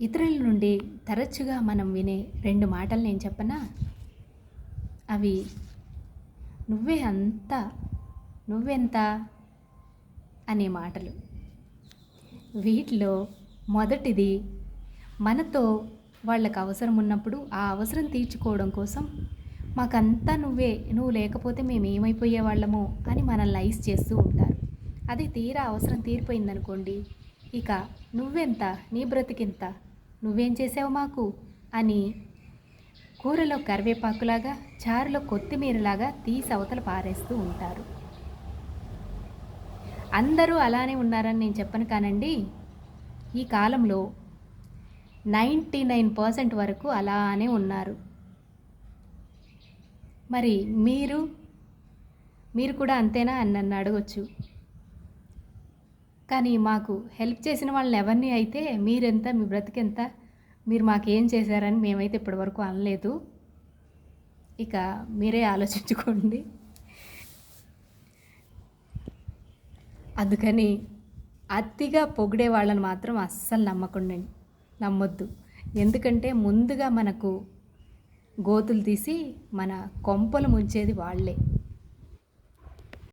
ఇతరుల నుండి తరచుగా మనం వినే రెండు మాటలు నేను చెప్పనా? అవి నువ్వే అంత నువ్వెంత? అనే మాటలు. వీటిలో మొదటిది మనతో వాళ్ళకి అవసరం ఉన్నప్పుడు ఆ అవసరం తీర్చుకోవడం కోసం మాకంతా నువ్వే నువ్వు లేకపోతే మేము ఏమైపోయే వాళ్ళము అని మనల్ని ఐస్ చేస్తూ ఉంటారు. అది తీరా అవసరం తీరిపోయిందనుకోండి ఇక నువ్వెంత? నీ బ్రతికింత? నువ్వేం చేసావు మాకు? అని కూరలో కరివేపాకులాగా చారులో కొత్తిమీరలాగా తీసి అవతల పారేస్తూ ఉంటారు. అందరూ అలానే ఉన్నారని నేను చెప్పను కానండి. ఈ కాలంలో నైంటీ నైన్ పర్సెంట్ వరకు అలానే ఉన్నారు. మరి మీరు? మీరు కూడా అంతేనా? అని నన్ను అడగొచ్చు. కానీ మాకు హెల్ప్ చేసిన వాళ్ళని ఎవరిని అయితే మీరెంత మీ బ్రతికెంత మీరు మాకేం చేశారని మేమైతే ఇప్పటివరకు అనలేదు. ఇక మీరే ఆలోచించుకోండి. అందుకని అతిగా పొగిడే వాళ్ళని మాత్రం అస్సలు నమ్మకుండండి నమ్మొద్దు. ఎందుకంటే ముందుగా మనకు గోతులు తీసి మన కొంపలు ముంచేది వాళ్ళే.